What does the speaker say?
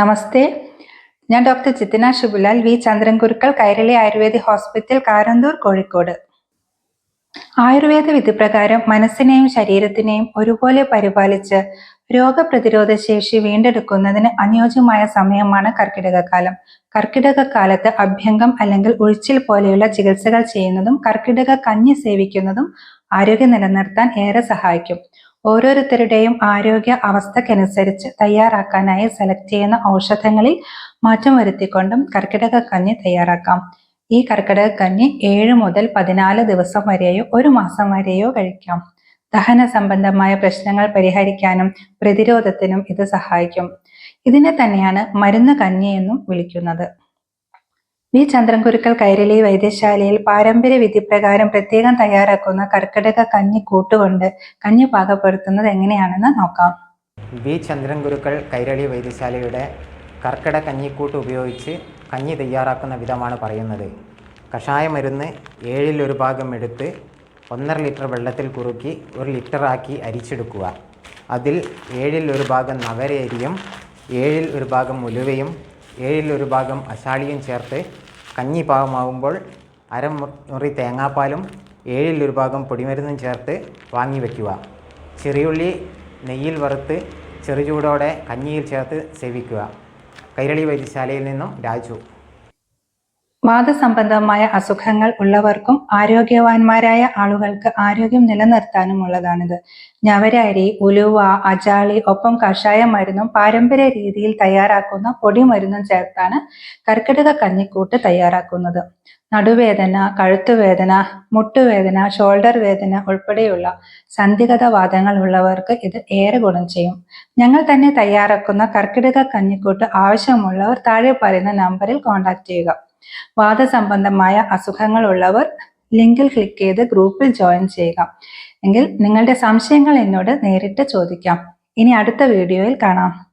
നമസ്തേ. ഞാൻ doctor Jithina Shubulal V Chandrankurukkal Kairali Ayurvedic hospital Karanthur Kozhikode. Ayurveda വിധിപ്രകാരം മനസ്സിനെയും ശരീരത്തിനെയും ഒരുപോലെ പരിപാലിച്ച് രോഗപ്രതിരോധ ശേഷി വീണ്ടെടുക്കുന്നതിന് അനുയോജ്യമായ സമയമാണ് കർക്കിടകകാലം. കർക്കിടകക്കാലത്ത് അഭ്യംഗം അല്ലെങ്കിൽ ഉഴിച്ചിൽ പോലെയുള്ള ചികിത്സകൾ ചെയ്യുന്നതും കർക്കിടക കഞ്ഞി സേവിക്കുന്നതും ആരോഗ്യം നിലനിർത്താൻ ഏറെ സഹായിക്കും. ഓരോരുത്തരുടെയും ആരോഗ്യ അവസ്ഥക്കനുസരിച്ച് തയ്യാറാക്കാനായി സെലക്ട് ചെയ്യുന്ന ഔഷധങ്ങളിൽ മാറ്റം വരുത്തിക്കൊണ്ടും കർക്കിടക കഞ്ഞി തയ്യാറാക്കാം. ഈ കർക്കിടക കഞ്ഞി ഏഴ് മുതൽ പതിനാല് ദിവസം വരെയോ ഒരു മാസം വരെയോ കഴിക്കാം. ദഹന സംബന്ധമായ പ്രശ്നങ്ങൾ പരിഹരിക്കാനും പ്രതിരോധത്തിനും ഇത് സഹായിക്കും. ഇതിനെ തന്നെയാണ് മരുന്ന് കഞ്ഞി എന്നും വിളിക്കുന്നത്. വി ചന്ദ്രൻകുരുക്കൾ കൈരളി വൈദ്യശാലയിൽ പാരമ്പര്യ വിധിപ്രകാരം പ്രത്യേകം തയ്യാറാക്കുന്ന കർക്കിടക കഞ്ഞി കൂട്ടുകൊണ്ട് കഞ്ഞി പാകപ്പെടുത്തുന്നത് എങ്ങനെയാണെന്ന് നോക്കാം. വി ചന്ദ്രൻ ഗുരുക്കൾ കൈരളി വൈദ്യശാലയുടെ കർക്കിട കഞ്ഞിക്കൂട്ട് ഉപയോഗിച്ച് കഞ്ഞി തയ്യാറാക്കുന്ന വിധമാണ് പറയുന്നത്. കഷായ മരുന്ന് ഏഴിൽ ഒരു ഭാഗം എടുത്ത് ഒന്നര ലിറ്റർ വെള്ളത്തിൽ കുറുക്കി ഒരു ലിറ്ററാക്കി അരിച്ചെടുക്കുക. അതിൽ ഏഴിൽ ഒരു ഭാഗം നവരേരിയും ഏഴിൽ ഒരു ഭാഗം ഉലുവയും ഏഴിൽ ഒരു ഭാഗം അശാളിയും ചേർത്ത് കഞ്ഞി പാകമാകുമ്പോൾ അരമുറി തേങ്ങാപ്പാലും ഏഴിലൊരു ഭാഗം പൊടിമരുന്നും ചേർത്ത് വാങ്ങി വയ്ക്കുക. ചെറിയുള്ളി നെയ്യിൽ വറുത്ത് ചെറുചൂടോടെ കഞ്ഞിയിൽ ചേർത്ത് സേവിക്കുക. കൈരളി വൈദ്യശാലയിൽ നിന്നും രാജു. വാദസംബന്ധമായ അസുഖങ്ങൾ ഉള്ളവർക്കും ആരോഗ്യവാന്മാരായ ആളുകൾക്ക് ആരോഗ്യം നിലനിർത്താനും നിലനിർത്താനുമുള്ളതാണിത്. ഞവരരി ഉലുവ അജാളി ഒപ്പം കഷായ മരുന്നും പാരമ്പര്യ രീതിയിൽ തയ്യാറാക്കുന്ന പൊടിമരുന്നും ചേർത്താണ് കർക്കിടക കഞ്ഞിക്കൂട്ട് തയ്യാറാക്കുന്നത്. നടുവേദന കഴുത്തുവേദന മുട്ടുവേദന ഷോൾഡർ വേദന ഉൾപ്പെടെയുള്ള സന്ധിഗത വാദങ്ങൾ ഉള്ളവർക്ക് ഇത് ഏറെ ഗുണം ചെയ്യും. ഞങ്ങൾ തന്നെ തയ്യാറാക്കുന്ന കർക്കിടക കഞ്ഞിക്കൂട്ട് ആവശ്യമുള്ളവർ താഴെ പറയുന്ന നമ്പറിൽ കോൺടാക്ട് ചെയ്യുക. വാദസംബന്ധമായ അസുഖങ്ങൾ ഉള്ളവർ ലിങ്കിൽ ക്ലിക്ക് ചെയ്ത് ഗ്രൂപ്പിൽ ജോയിൻ ചെയ്യുക. എങ്കിൽ നിങ്ങളുടെ സംശയങ്ങൾ എന്നോട് നേരിട്ട് ചോദിക്കാം. ഇനി അടുത്ത വീഡിയോയിൽ കാണാം.